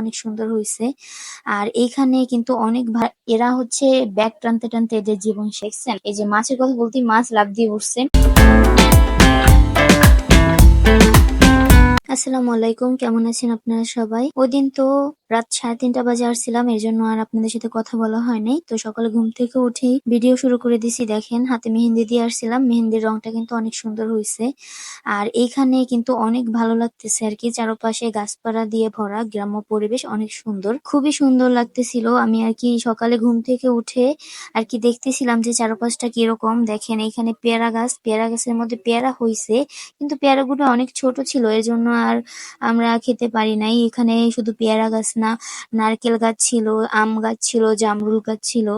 অনেক সুন্দর হয়েছে আর এইখানে কিন্তু অনেক এরা হচ্ছে ব্যাগ টানতে টানতে এদের জীবন শেখছেন। এই যে মাছের কথা বলতে মাছ লাভ দিয়ে উঠছে। আসসালামু আলাইকুম, কেমন আছেন আপনারা সবাই? ওই দিন তো রাত সাড়ে তিনটা বাজে আসছিলাম এর জন্য আর আপনাদের সাথে কথা বলা হয় নাই। তো সকালে ঘুম থেকে উঠেই ভিডিও শুরু করে দিছি, দেখেন হাতে মেহেন্দি দিয়ে আসছিলাম। মেহেন্দির রংটা কিন্তু অনেক সুন্দর হয়েছে আর এইখানে কিন্তু অনেক ভালো লাগতেছে আর কি, চারপাশে গাছপালা দিয়ে ভরা, গ্রাম্য পরিবেশ অনেক সুন্দর। খুবই সুন্দর লাগতেছিল। আমি আর কি সকালে ঘুম থেকে উঠে আর কি দেখতেছিলাম যে চারপাশটা কীরকম। দেখেন এখানে পেয়ারা গাছ, পেয়ারা গাছের মধ্যে পেয়ারা হইছে, কিন্তু পেয়ারাগুলো অনেক ছোট ছিল এর জন্য আর আমরা খেতে পারি নাই। এখানে শুধু পেয়ারা গাছ না নারকেল গাছ ছিল, আম গাছ ছিল, জামরুল গাছ ছিল,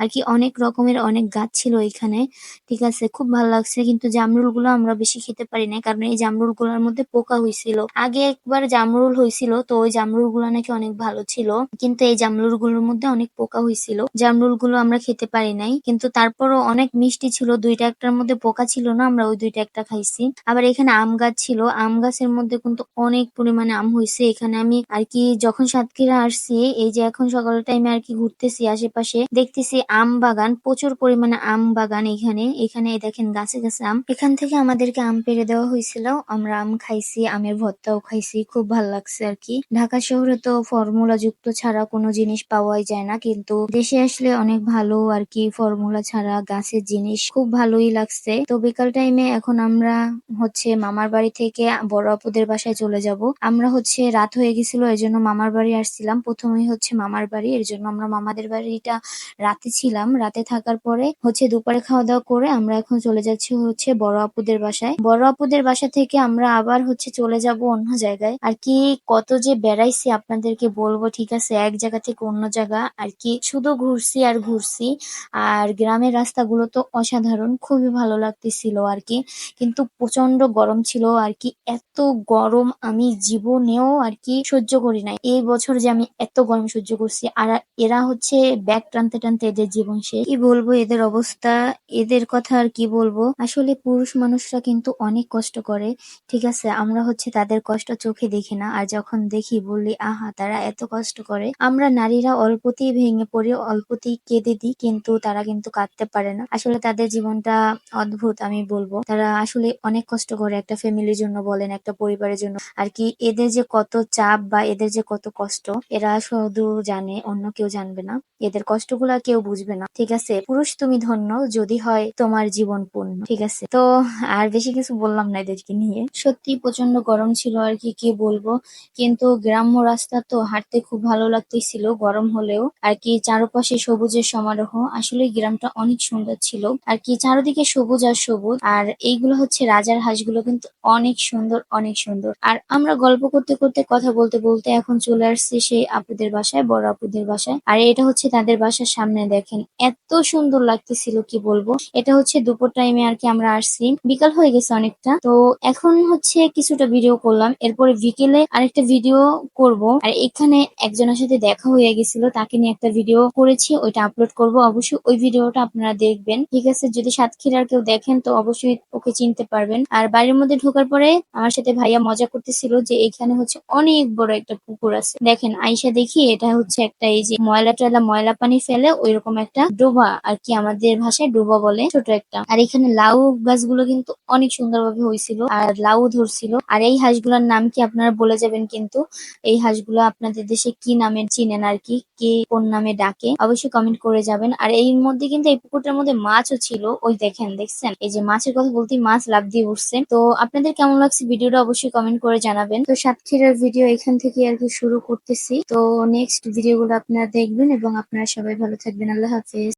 আর কি অনেক রকমের অনেক গাছ ছিল এখানে। ঠিক আছে, খুব ভালো লাগছে, কিন্তু জামরুলগুলো আমরা বেশি খেতে পারি না কারণ এই জামরুলগুলোর মধ্যে পোকা হয়েছিল। আগে একবার জামরুল হয়েছিল, তো ওই জামরুলগুলো নাকি অনেক ভালো ছিল, কিন্তু এই জামরুলগুলোর মধ্যে অনেক পোকা হয়েছিল। জামরুলগুলো আমরা খেতে পারি নাই, কিন্তু তারপরও অনেক মিষ্টি ছিল, দুইটা একটার মধ্যে পোকা ছিল না, আমরা ওই দুইটা একটা খাইছি। আবার এখানে আম গাছ ছিল, আম গাছের মধ্যে কিন্তু অনেক পরিমাণে আম হয়েছে, এখানে আমি আর কি যখন সাতক্ষীরা আসছি। এই যে এখন সকালের টাইমে আর কি ঘুরতেছি আশেপাশে। দেখতেছি আম বাগান, প্রচুর পরিমাণে আম বাগান এখানে। এখানে দেখেন গাছে গাছে আম। এখান থেকে আমাদেরকে আম পেরে দেওয়া হয়েছিল। আমরা আম খাইছি, আমের ভর্তাও খাইছি। খুব ভালো লাগছে আর কি। ঢাকা শহরে তো ফর্মুলা যুক্ত ছাড়া কোনো জিনিস পাওয়াই যায় না। কিন্তু দেশে আসলে অনেক ভালো আর কি ফর্মুলা ছাড়া গাছের জিনিস। খুব ভালোই লাগছে। তো বিকাল টাইমে এখন আমরা হচ্ছে মামার বাড়ি থেকে বড় আপুদের বাসায় চলে যাব। আমরা হচ্ছে রাত হয়ে গেছিল এর জন্য মামার বাড়ি আসছিলাম। প্রথমেই হচ্ছে মামার বাড়ি। এর জন্য আমরা মামাদের বাড়িটা রাতে ছিলাম। রাতে থাকার পরে হচ্ছে দুপুরে খাওয়া দাওয়া করে আমরা এখন চলে যাচ্ছি হচ্ছে বড় আপুদের বাসায়। বড় আপুদের বাসা থেকে আমরা আবার হচ্ছে চলে যাব অন্য জায়গায়। আর কি কত যে বেড়াইছি আপনাদেরকে বলব, ঠিক আছে? এক জায়গা থেকে অন্য জায়গা। আর কি শুধু ঘুরছি আর ঘুরছি। আর গ্রামের রাস্তাগুলো তো অসাধারণ। খুবই ভালো লাগতেছিল আর কি। কিন্তু প্রচণ্ড গরম ছিল। আর কি এত গরম আমি জীবনেও আর কি সহ্য করি নাই। এই বছর যে আমি এত গরম সহ্য করছি, আর এরা হচ্ছে ব্যাগ টানতে টানতে এদের জীবন শেষ। কি বলব এদের অবস্থা? এদের কথা আর কি বলব? আসলে পুরুষ মানুষরা কিন্তু অনেক কষ্ট করে। ঠিক আছে, আমরা হচ্ছে তাদের কষ্ট চোখে দেখি না, আর যখন দেখি বললি আহা, তারা এত কষ্ট করে। আমরা নারীরা অল্পতেই ভেঙে পড়ি, অল্পতেই কেঁদে দিই, কিন্তু তারা কিন্তু কাঁদতে পারে না। আসলে তাদের জীবনটা অদ্ভুত, আমি বলব। তারা আসলে অনেক কষ্ট করে একটা ফ্যামিলির জন্য বলেন, একটা পরিবারের জন্য। আর কি এদের যে কত চাপ বা এদের যে কত কষ্ট এরা শুধু জানে, অন্য কেউ জানবে না। এদের কষ্টগুলা কেউ বুঝবে না। ঠিক আছে, পুরুষ তুমি ধন্য, যদি হয় তোমার জীবন পূর্ণ। ঠিক আছে, তো আর বেশি কিছু বললাম না এদেরকে নিয়ে। সত্যি প্রচণ্ড গরম ছিল আর কি কি বলব? কিন্তু গ্রাম্য রাস্তা তো হাঁটতে খুব ভালো লাগতেছিল, গরম হলেও। আর কি চারপাশে সবুজের সমারোহ। আসলে গ্রামটা অনেক সুন্দর ছিল। আর কি চারিদিকে সবুজ আর সবুজ। আর এইগুলো হচ্ছে রাজার হাঁসগুলো কিন্তু অনেক সুন্দর অনেক সুন্দর। আর আমরা গল্প করতে করতে, কথা বলতে বলতে এখন চলে আসছি সেই আপুদের বাসায়, বড় আপুদের বাসায়। আর এটা হচ্ছে তাদের বাসার সামনে, দেখেন। এত সুন্দর লাগতেছিল, কি বলব? এটা হচ্ছে দুপুর টাইমে আর কি আমরা আসছি। বিকাল হয়ে গেছে অনেকটা। তো এখন হচ্ছে কিছুটা ভিডিও করলাম। এরপরে বিকেলে আরেকটা ভিডিও করব। আর এখানে একজনের সাথে দেখা হয়ে গেছিল, তাকে নিয়ে একটা ভিডিও করেছি, ওইটা আপলোড করব। অবশ্যই ওই ভিডিওটা আপনারা দেখবেন। ঠিক আছে, যদি সাতক্ষীরার কেউ দেখেন, তো অবশ্যই ওকে চিনতে পারবেন। আর বাড়ির মধ্যে ঢোকার পরে আমার সাথে ভাইয়া মজা করতেছিল যে এখানে হচ্ছে অনেক বড় একটা পুকুর আছে। দেখেন, আইসা দেখি এটা হচ্ছে একটা এই যে ময়লা টয়লা ময়লা পানি ফেলে ওইরকম একটা ডোবা আর কি আমাদের ভাষায় ডোবা বলে, ছোট একটা। আর এখানে লাউ গাছগুলো কিন্তু অনেক সুন্দরভাবে হয়েছিল আর লাউ ধরছিল। আর এই হাঁসগুলোর নাম কি আপনারা বলে যাবেন কিন্তু? এই হাঁসগুলো আপনাদের দেশে কি নামে চিনেন আর কি? কে কোন নামে ডাকে? অবশ্যই কমেন্ট করে যাবেন। আর এই মধ্যে কিন্তু এই পুকুরটার মধ্যে মাছও ছিল। ওই দেখেন, দেখছেন? এই যে মাছের কথা বলতে মাছ লাভ দিয়ে উঠছে। তো আপনাদের কেমন লাগছে? ভিডিওটা অবশ্যই কমেন্ট করে জানাবেন। তো সাতক্ষীরার ভিডিও এখান থেকে আর কি শুরু করতেছি। তো নেক্সট ভিডিও গুলো আপনারা দেখবেন এবং আপনারা সবাই ভালো থাকবেন। আল্লাহ হাফেজ।